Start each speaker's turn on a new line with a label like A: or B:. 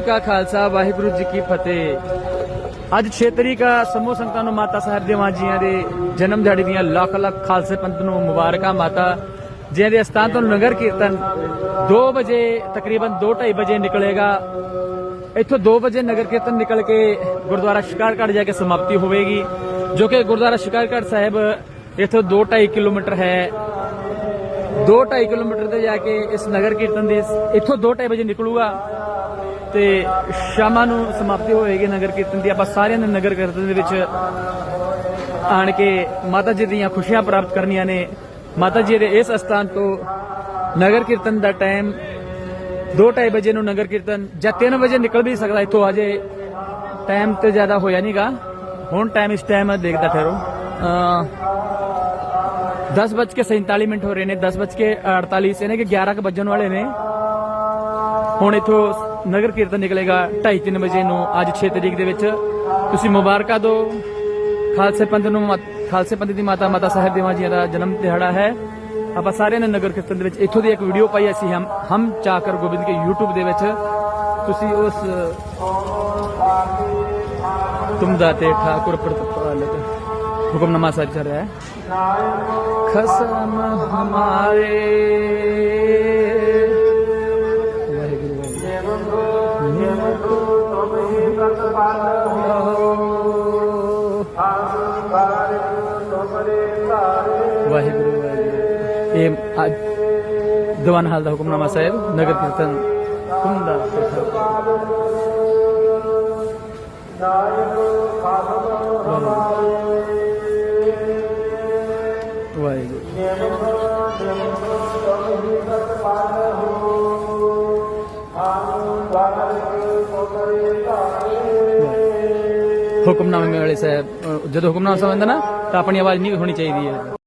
A: ਜੀ ਕਾ ਖਾਲਸਾ, ਵਾਹਿਗੁਰੂ ਜੀ ਕੀ ਫਤਿਹ। ਅੱਜ 6 ਤਰੀਕ ਸਮੂਹ ਸੰਗਤਾਂ ਨੂੰ ਮਾਤਾ ਸਾਹਿਬ ਦੇਵਾਂ ਜੀਆਂ ਦੇ ਜਨਮ ਦਿਹਾੜੀ ਦੀਆਂ ਲੱਖ ਲੱਖ ਖਾਲਸੇ ਪੰਥ ਨੂੰ ਮੁਬਾਰਕਾਂ। ਮਾਤਾ, ਜਿਨ੍ਹਾਂ ਦੇ ਅਸਥਾਨ ਤੋਂ ਨਗਰ ਕੀਰਤਨ 2 ਵਜੇ, ਤਕਰੀਬਨ 2:30 ਵਜੇ ਨਿਕਲੇਗਾ। ਇੱਥੋਂ 2 ਵਜੇ ਨਗਰ ਕੀਰਤਨ ਨਿਕਲ ਕੇ ਗੁਰਦੁਆਰਾ ਸ਼ਿਕਾਰਗੜ੍ਹ ਜਾ ਕੇ ਸਮਾਪਤੀ ਹੋਵੇਗੀ, ਜੋ ਕਿ ਗੁਰਦੁਆਰਾ ਸ਼ਿਕਾਰਗੜ੍ਹ ਸਾਹਿਬ ਇੱਥੋਂ 2.5 ਕਿਲੋਮੀਟਰ ਹੈ। 2.5 ਕਿਲੋਮੀਟਰ ਤੇ ਜਾ ਕੇ ਇਸ ਨਗਰ ਕੀਰਤਨ ਦੇ ਇੱਥੋਂ 2:30 ਵਜੇ ਨਿਕਲੂਗਾ। ਤੇ ਸ਼ਾਮਾਂ ਨੂੰ ਸਮਾਪਤੀ ਹੋਏਗੀ ਨਗਰ ਕੀਰਤਨ ਦੀ। ਆਪਾਂ ਸਾਰਿਆਂ ਨੇ ਨਗਰ ਕੀਰਤਨ ਦੇ ਵਿੱਚ ਆਣ ਕੇ ਮਾਤਾ ਜੀ ਦੀਆਂ ਖੁਸ਼ੀਆਂ ਪ੍ਰਾਪਤ ਕਰਨੀਆਂ ਨੇ। ਮਾਤਾ ਜੀ ਦੇ ਇਸ ਅਸਥਾਨ ਤੋਂ ਨਗਰ ਕੀਰਤਨ ਦਾ ਟਾਈਮ 2:30 ਵਜੇ ਨੂੰ ਨਗਰ ਕੀਰਤਨ ਜਾਂ 3 ਵਜੇ ਨਿਕਲ ਵੀ ਸਕਦਾ, ਇੱਥੋਂ ਅਜੇ ਟਾਈਮ ਤੇ ਜ਼ਿਆਦਾ ਹੋਇਆ ਨਹੀਂਗਾ ਹੁਣ ਟਾਈਮ ਇਸ ਟਾਈਮ ਦੇਖਦਾ ਠਹਿਰੋ ਅ 10 ਵੱਜ ਕੇ 47 ਮਿੰਟ ਹੋ ਰਹੇ ਨੇ 10 ਵੱਜ ਕੇ 48 ਯਾਨੀ ਕਿ 11 ਕੁ ਵੱਜਣ ਵਾਲੇ ਨੇ। ਹੁਣ ਇਥੋਂ ਨਗਰ ਕੀਰਤਨ ਨਿਕਲੇਗਾ 2:30 ਵਜੇ ਨੂੰ, ਅੱਜ 6 ਤਰੀਕ ਦੇ ਵਿੱਚ। ਤੁਸੀਂ ਮੁਬਾਰਕਾਂ ਦਿਓ। ਖਾਲਸੇ ਪੰਥ ਨੂੰ ਖਾਲਸੇ ਪੰਥ ਦੀ ਮਾਤਾ ਮਾਤਾ ਸਾਹਿਬ ਦੇਵਾਂ ਜੀ ਦਾ ਜਨਮ ਦਿਹਾੜਾ ਹੈ। ਆਪਾਂ ਸਾਰਿਆਂ ਨੇ ਨਗਰ ਕੀਰਤਨ ਦੇ ਵਿੱਚ ਇੱਥੋਂ ਦੀ ਇੱਕ ਵੀਡੀਓ ਪਾਈ ਅਸੀਂ ਹਮ ਹਮ ਚਾਕਰ ਗੋਬਿੰਦ ਕੇ YouTube ਦੇ ਵਿੱਚ। ਤੁਸੀਂ ਉਸ, ਤੁਮ ਦਾਤੇ ਠਾਕੁਰ ਪ੍ਰਤਪਾਲਕ ਹੁਕਮਨਾਮਾ ਸਾਜ ਕਰ ਰਿਹਾ ਹੈ। ਖਸਮ ਹਮਾਰੇ ਵਾਹਿਗੁਰੂ ਵਾਹਿਗੁਰੂ। ਇਹ ਅੱਜ ਦੀਵਾਨ ਹਾਲ ਦਾ ਹੁਕਮਨਾਮਾ ਸਾਹਿਬ ਨਗਰ ਕੀਰਤਨ ਕੁੰਦਾ ਵਾਹਿਗੁਰੂ। ਹੁਕਮਨਾਮੇ ਵਾਲੇ ਸਾਹਿਬ ਜਦੋਂ ਹੁਕਮਨਾਮਾ ਸਮਝਦਾ ਨਾ ਤਾਂ ਆਪਣੀ ਆਵਾਜ਼ ਨਹੀਂ ਹੋਣੀ ਚਾਹੀਦੀ ਹੈ।